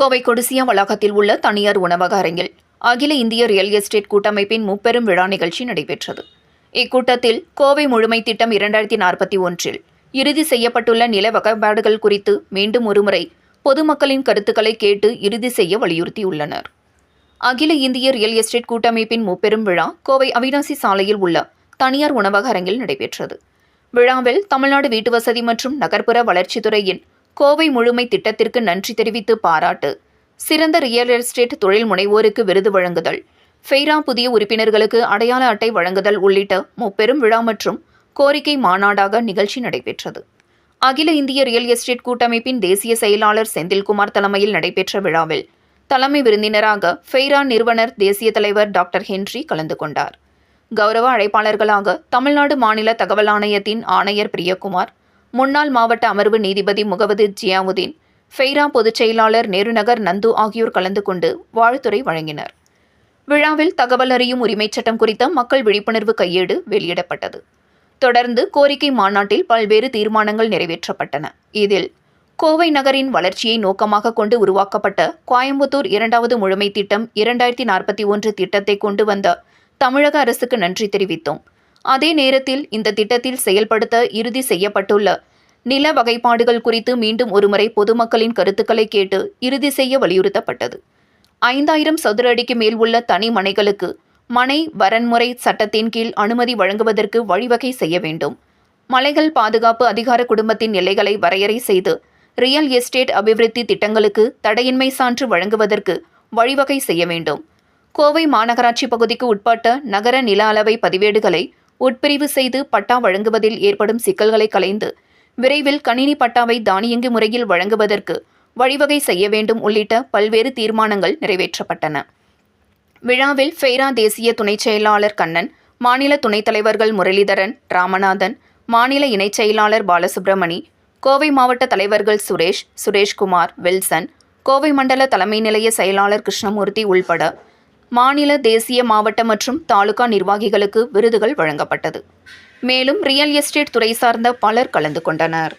கோவை கொடிசியா வளாகத்தில் உள்ள தனியார் உணவக அரங்கில் அகில இந்திய ரியல் எஸ்டேட் கூட்டமைப்பின் முப்பெரும் விழா நிகழ்ச்சி நடைபெற்றது. இக்கூட்டத்தில் கோவை முழுமை திட்டம் இரண்டாயிரத்தி நாற்பத்தி ஒன்றில் இறுதி செய்யப்பட்டுள்ள நில வகைப்பாடுகள் குறித்து மீண்டும் ஒருமுறை பொதுமக்களின் கருத்துக்களை கேட்டு இறுதி செய்ய வலியுறுத்தியுள்ளனர். அகில இந்திய ரியல் எஸ்டேட் கூட்டமைப்பின் முப்பெரும் விழா கோவை அவினாசி சாலையில் உள்ள தனியார் உணவக அரங்கில் நடைபெற்றது. விழாவில் தமிழ்நாடு வீட்டுவசதி மற்றும் நகர்ப்புற வளர்ச்சித்துறையின் கோவை முழுமை திட்டத்திற்கு நன்றி தெரிவித்து பாராட்டு. சிறந்த ரியல் எஸ்டேட் தொழில் முனைவோருக்கு விருது வழங்குதல். ஃபெய்ரா புதிய உறுப்பினர்களுக்கு அடையாள அட்டை வழங்குதல் உள்ளிட்ட முப்பெரும் விழா மற்றும் கோரிக்கை மாநாடாக நிகழ்ச்சி நடைபெற்றது. அகில இந்திய ரியல் எஸ்டேட் கூட்டமைப்பின் தேசிய செயலாளர் செந்தில்குமார் தலைமையில் நடைபெற்ற விழாவில் தலைமை விருந்தினராக ஃபெய்ரா நிறுவனர் தேசிய தலைவர் டாக்டர் ஹென்றி கலந்து கொண்டார். கௌரவ அழைப்பாளர்களாக தமிழ்நாடு மாநில தகவல் ஆணையத்தின் ஆணையர் பிரியகுமார் முன்னாள் மாவட்ட அமர்வு நீதிபதி முகமது ஜியாவுதீன் ஃபெய்ரா பொதுச் செயலாளர் நேருநகர் நந்து ஆகியோர் கலந்து கொண்டு வாழ்த்துறை வழங்கினர். விழாவில் தகவல் அறியும் உரிமைச் சட்டம் குறித்த மக்கள் விழிப்புணர்வு கையேடு வெளியிடப்பட்டது. தொடர்ந்து கோரிக்கை மாநாட்டில் பல்வேறு தீர்மானங்கள் நிறைவேற்றப்பட்டன. இதில் கோவை நகரின் வளர்ச்சியை நோக்கமாக கொண்டு உருவாக்கப்பட்ட கோயம்புத்தூர் இரண்டாவது முழுமை திட்டம் இரண்டாயிரத்தி நாற்பத்தி ஒன்று திட்டத்தை கொண்டு வந்த தமிழக அரசுக்கு நன்றி தெரிவித்தோம். அதே நேரத்தில் இந்த திட்டத்தில் செயல்படுத்த இறுதி செய்யப்பட்டுள்ள. நில வகைப்பாடுகள் குறித்து மீண்டும் ஒருமுறை பொதுமக்களின் கருத்துக்களை கேட்டு இறுதி செய்ய வலியுறுத்தப்பட்டது. ஐந்தாயிரம் சதுர அடிக்கு மேல் உள்ள தனி மனைகளுக்கு மனை வரன்முறை சட்டத்தின் கீழ் அனுமதி வழங்குவதற்கு வழிவகை செய்ய வேண்டும். மலைகள் பாதுகாப்பு அதிகார குடும்பத்தின் எல்லைகளை வரையறை செய்து ரியல் எஸ்டேட் அபிவிருத்தி திட்டங்களுக்கு தடையின்மை சான்று வழங்குவதற்கு வழிவகை செய்ய வேண்டும். கோவை மாநகராட்சி பகுதிக்கு உட்பட்ட நகர நில அளவை பதிவேடுகளை உட்பிரிவு செய்து பட்டா வழங்குவதில் ஏற்படும் சிக்கல்களை களைந்து விரைவில் கணினி பட்டாவை தானியங்கி முறையில் வழங்குவதற்கு வழிவகை செய்ய வேண்டும் உள்ளிட்ட பல்வேறு தீர்மானங்கள் நிறைவேற்றப்பட்டன. விழாவில் ஃபெய்ரா தேசிய துணைச் செயலாளர் கண்ணன் மாநில துணைத் தலைவர்கள் முரளிதரன் ராமநாதன் மாநில இணைச் செயலாளர் பாலசுப்ரமணி கோவை மாவட்ட தலைவர்கள் சுரேஷ் சுரேஷ்குமார் வில்சன் கோவை மண்டல தலைமை நிலைய செயலாளர் கிருஷ்ணமூர்த்தி உள்பட மாநில தேசிய மாவட்ட மற்றும் தாலுகா நிர்வாகிகளுக்கு விருதுகள் வழங்கப்பட்டது. மேலும் ரியல் எஸ்டேட் துறை சார்ந்த பலர் கலந்து கொண்டனர்.